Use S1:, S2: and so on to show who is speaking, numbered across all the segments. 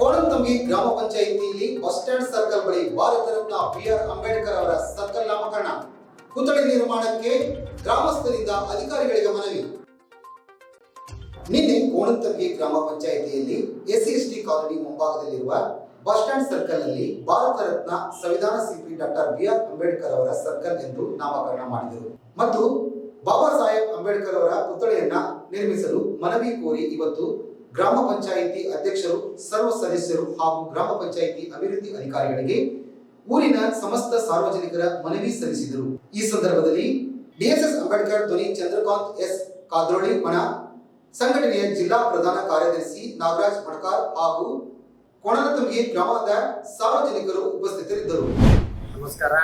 S1: ಕೋಣಂತಂಗಿ ಗ್ರಾಮ ಪಂಚಾಯಿತಿಯಲ್ಲಿ bus stand circle ಬಳಿ ಭಾರತ ರತ್ನ ಬಿ ಆರ್ ಅಂಬೇಡ್ಕರ್ ಅವರ ಸರ್ಕಲ್ ನಾಮಕರಣ. ಪುತ್ಥಳಿ ನಿರ್ಮಾಣಕ್ಕೆ ಗ್ರಾಮಸ್ಥರಿಂದ ಅಧಿಕಾರಿಗಳಿಗೆ ಮನವಿ. ನಿನ್ನೆ ಕೋಣಂತಂಗಿ ಗ್ರಾಮ ಪಂಚಾಯಿತಿಯಲ್ಲಿ ಎಸ್ಸಿ, ಎಸ್ಟಿ ಕಾಲೋನಿ ಮುಂಭಾಗದಲ್ಲಿರುವ ಬಸ್ ಸ್ಟ್ಯಾಂಡ್ ಸರ್ಕಲ್ನಲ್ಲಿ ಭಾರತ ರತ್ನ ಸಂವಿಧಾನ ಸಿಪಿ ಡಾಕ್ಟರ್ ಬಿ ಆರ್ ಅಂಬೇಡ್ಕರ್ ಅವರ ಸರ್ಕಲ್ ಎಂದು ನಾಮಕರಣ ಮಾಡಿದರು. ಮತ್ತು ಬಾಬಾ ಸಾಹೇಬ್ ಅಂಬೇಡ್ಕರ್ ಅವರ ಪುತ್ಥಳಿಯನ್ನ ನಿರ್ಮಿಸಲು ಮನವಿ ಕೋರಿ ಇವತ್ತು ಗ್ರಾಮ ಪಂಚಾಯಿತಿ ಅಧ್ಯಕ್ಷರು, ಸರ್ವ ಸದಸ್ಯರು ಹಾಗೂ ಗ್ರಾಮ ಪಂಚಾಯಿತಿ ಅಭಿವೃದ್ಧಿ ಅಧಿಕಾರಿಗಳಿಗೆ ಊರಿನ ಸಮಸ್ತ ಸಾರ್ವಜನಿಕರ ಮನವಿ ಸಲ್ಲಿಸಿದರು. ಈ ಸಂದರ್ಭದಲ್ಲಿ ಡಿಎಸ್ಎಸ್ ಅಂಬೇಡ್ಕರ್ ಧ್ವನಿ ಚಂದ್ರಕಾಂತ್ ಎಸ್. ಕಾದ್ರೋಳಿ ಮಣ, ಸಂಘಟನೆಯ ಜಿಲ್ಲಾ ಪ್ರಧಾನ ಕಾರ್ಯದರ್ಶಿ ನಾಗರಾಜ್ ಮಡ್ಕಾರ್ ಹಾಗೂ ಕೊಣನತುಂಗಿ ಗ್ರಾಮದ ಸಾರ್ವಜನಿಕರು ಉಪಸ್ಥಿತರಿದ್ದರು.
S2: ನಮಸ್ಕಾರ.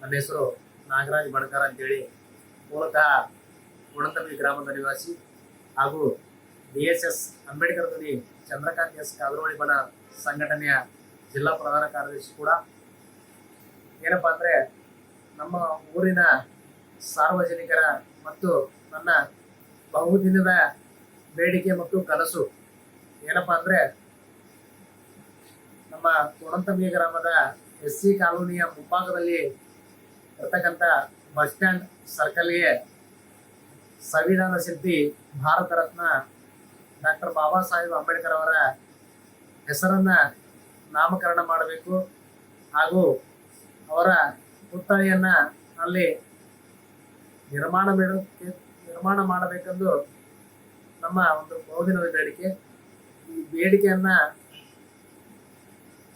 S2: ನನ್ನ ಹೆಸರು ನಾಗರಾಜ್ ಬಣಕಾರ ಅಂತೇಳಿ. ಮೂಲತಃ ಕೊಣತಂಬಿ ಗ್ರಾಮದ ನಿವಾಸಿ ಹಾಗೂ ಡಿ ಎಸ್ ಎಸ್ ಅಂಬೇಡ್ಕರ್ ಧ್ವನಿ, ಚಂದ್ರಕಾಂತ್ ಎಸ್ ಕಾದ್ರೋಳಿ ಬಣ ಸಂಘಟನೆಯ ಜಿಲ್ಲಾ ಪ್ರಧಾನ ಕಾರ್ಯದರ್ಶಿ ಕೂಡ. ಏನಪ್ಪ ಅಂದರೆ ನಮ್ಮ ಊರಿನ ಸಾರ್ವಜನಿಕರ ಮತ್ತು ನನ್ನ ಬಹುದಿನದ ಬೇಡಿಕೆ ಮತ್ತು ಕನಸು ಏನಪ್ಪ ಅಂದರೆ ನಮ್ಮ ಕುಣಂತಮಿ ಗ್ರಾಮದ ಎಸ್ ಸಿ ಕಾಲೋನಿಯ ಮುಂಭಾಗದಲ್ಲಿ ಇರ್ತಕ್ಕಂಥ ಬಸ್ ಸ್ಟ್ಯಾಂಡ್ ಸರ್ಕಲ್ಗೆ ಸಂವಿಧಾನ ಶಿಲ್ಪಿ ಭಾರತ ರತ್ನ ಡಾಕ್ಟರ್ ಬಾಬಾ ಸಾಹೇಬ್ ಅಂಬೇಡ್ಕರ್ ಅವರ ಹೆಸರನ್ನ ನಾಮಕರಣ ಮಾಡಬೇಕು ಹಾಗೂ ಅವರ ಪುತ್ಥಳಿಯನ್ನ ಅಲ್ಲಿ ನಿರ್ಮಾಣ ನಿರ್ಮಾಣ ಮಾಡಬೇಕೆಂದು ನಮ್ಮ ಒಂದು ಬಹುದಿನದ ಬೇಡಿಕೆ. ಈ ಬೇಡಿಕೆಯನ್ನ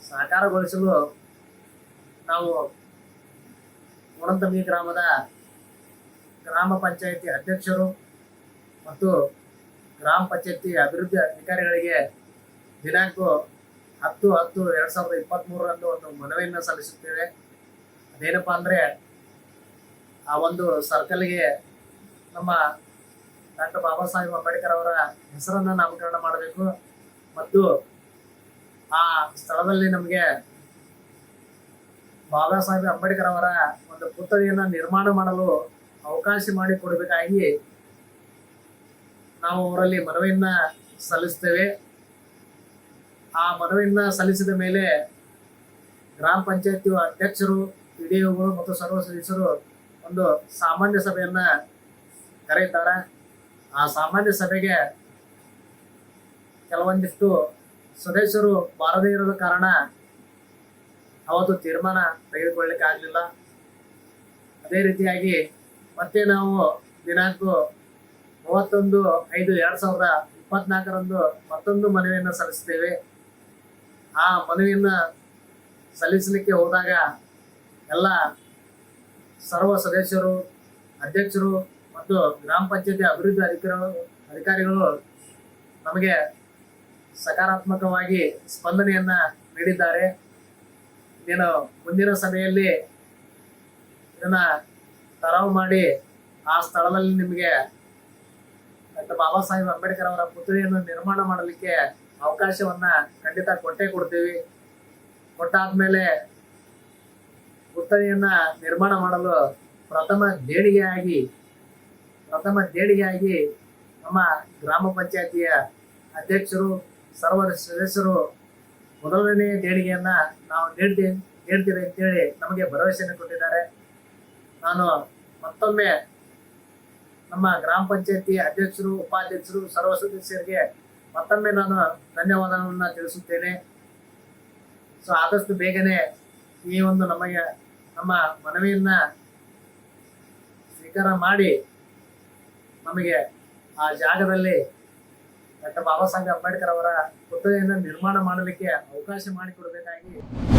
S2: ಸಾಕಾರಗೊಳಿಸಲು ನಾವು ಗುಣಂತಮಿ ಗ್ರಾಮದ ಗ್ರಾಮ ಪಂಚಾಯಿತಿ ಅಧ್ಯಕ್ಷರು ಮತ್ತು ಗ್ರಾಮ ಪಂಚಾಯತಿ ಅಭಿವೃದ್ಧಿ ಅಧಿಕಾರಿಗಳಿಗೆ ದಿನಾಂಕ ಹತ್ತು ಹತ್ತು ಎರಡು ಸಾವಿರದ ಇಪ್ಪತ್ತ್ಮೂರರಂದು ಒಂದು ಮನವಿಯನ್ನು ಸಲ್ಲಿಸುತ್ತೇವೆ. ಅದೇನಪ್ಪ ಅಂದರೆ, ಆ ಒಂದು ಸರ್ಕಲ್ಗೆ ನಮ್ಮ ಡಾಕ್ಟರ್ ಬಾಬಾ ಸಾಹೇಬ್ ಅಂಬೇಡ್ಕರ್ ಅವರ ಹೆಸರನ್ನು ನಾಮಕರಣ ಮಾಡಬೇಕು. ಮತ್ತು ಆ ಸ್ಥಳದಲ್ಲಿ ನಮಗೆ ಬಾಬಾ ಸಾಹೇಬ್ ಅಂಬೇಡ್ಕರ್ ಅವರ ಒಂದು ಪುತ್ಥಳಿಯನ್ನು ನಿರ್ಮಾಣ ಮಾಡಲು ಅವಕಾಶ ಮಾಡಿ ಕೊಡಬೇಕಾಗಿ ನಾವು ಅವರಲ್ಲಿ ಮನವಿಯನ್ನ ಸಲ್ಲಿಸ್ತೇವೆ. ಆ ಮನವಿಯನ್ನ ಸಲ್ಲಿಸಿದ ಮೇಲೆ ಗ್ರಾಮ ಪಂಚಾಯತಿ ಅಧ್ಯಕ್ಷರು ಪಿಡಿಒಗಳು ಮತ್ತು ಸರ್ವ ಸದಸ್ಯರು ಒಂದು ಸಾಮಾನ್ಯ ಸಭೆಯನ್ನ ಕರೆಯುತ್ತಾರೆ. ಆ ಸಾಮಾನ್ಯ ಸಭೆಗೆ ಕೆಲವೊಂದಿಷ್ಟು ಸದಸ್ಯರು ಬಾರದೇ ಇರೋದ ಕಾರಣ ಅವತ್ತು ತೀರ್ಮಾನ ತೆಗೆದುಕೊಳ್ಳಿಕ್ಕೆ ಆಗಲಿಲ್ಲ ಅದೇ ರೀತಿಯಾಗಿ ಮತ್ತೆ ನಾವು ದಿನಾಂಕ ಮೂವತ್ತೊಂದು ಐದು ಎರಡ್ ಸಾವಿರದ ಇಪ್ಪತ್ನಾಲ್ಕರಂದು ಮತ್ತೊಂದು ಮನವಿಯನ್ನು ಸಲ್ಲಿಸ್ತೇವೆ ಆ ಮನವಿಯನ್ನು ಸಲ್ಲಿಸಲಿಕ್ಕೆ ಹೋದಾಗ ಎಲ್ಲ ಸರ್ವ ಸದಸ್ಯರು, ಅಧ್ಯಕ್ಷರು ಮತ್ತು ಗ್ರಾಮ ಪಂಚಾಯತಿ ಅಭಿವೃದ್ಧಿ ಅಧಿಕಾರಿಗಳು ಅಧಿಕಾರಿಗಳು ನಮಗೆ ಸಕಾರಾತ್ಮಕವಾಗಿ ಸ್ಪಂದನೆಯನ್ನ ನೀಡಿದ್ದಾರೆ. ನೀನು ಮುಂದಿನ ಸಭೆಯಲ್ಲಿ ಇದನ್ನು ತರಾವು ಮಾಡಿ ಆ ಸ್ಥಳದಲ್ಲಿ ನಿಮಗೆ ಡಾಕ್ಟರ್ ಬಾಬಾ ಸಾಹೇಬ್ ಅಂಬೇಡ್ಕರ್ ಅವರ ಪುತ್ರಿಯನ್ನು ನಿರ್ಮಾಣ ಮಾಡಲಿಕ್ಕೆ ಅವಕಾಶವನ್ನ ಖಂಡಿತ ಕೊಟ್ಟೇ ಕೊಡ್ತೀವಿ. ಕೊಟ್ಟಾದ್ಮೇಲೆ ಪುತ್ರಿಯನ್ನ ನಿರ್ಮಾಣ ಮಾಡಲು ಪ್ರಥಮ ದೇಣಿಗೆಯಾಗಿ ಪ್ರಥಮ ದೇಣಿಗೆಯಾಗಿ ನಮ್ಮ ಗ್ರಾಮ ಪಂಚಾಯತಿಯ ಅಧ್ಯಕ್ಷರು ಸರ್ವ ಸದಸ್ಯರು ಮೊದಲನೇ ದೇಣಿಗೆಯನ್ನ ನಾವು ನೀಡ್ತೀವಿ ನೀಡ್ತೀವಿ ಅಂತೇಳಿ ನಮಗೆ ಭರವಸೆಯನ್ನು ಕೊಟ್ಟಿದ್ದಾರೆ. ನಾನು ಮತ್ತೊಮ್ಮೆ ನಮ್ಮ ಗ್ರಾಮ ಪಂಚಾಯತಿ ಅಧ್ಯಕ್ಷರು, ಉಪಾಧ್ಯಕ್ಷರು, ಸರ್ವ ಸದಸ್ಯರಿಗೆ ಮತ್ತೊಮ್ಮೆ ನಾನು ಧನ್ಯವಾದವನ್ನು ತಿಳಿಸುತ್ತೇನೆ. ಸೊ ಆದಷ್ಟು ಬೇಗನೆ ಈ ಒಂದು ನಮಗೆ, ನಮ್ಮ ಮನವಿಯನ್ನ ಸ್ವೀಕಾರ ಮಾಡಿ ನಮಗೆ ಆ ಜಾಗದಲ್ಲಿ ಡಾಕ್ಟರ್ ಬಾಬಾ ಸಾಹೇಬ್ ಅಂಬೇಡ್ಕರ್ ಅವರ ಪುತ್ಥಳಿಯನ್ನು ನಿರ್ಮಾಣ ಮಾಡಲಿಕ್ಕೆ ಅವಕಾಶ ಮಾಡಿಕೊಡಬೇಕಾಗಿ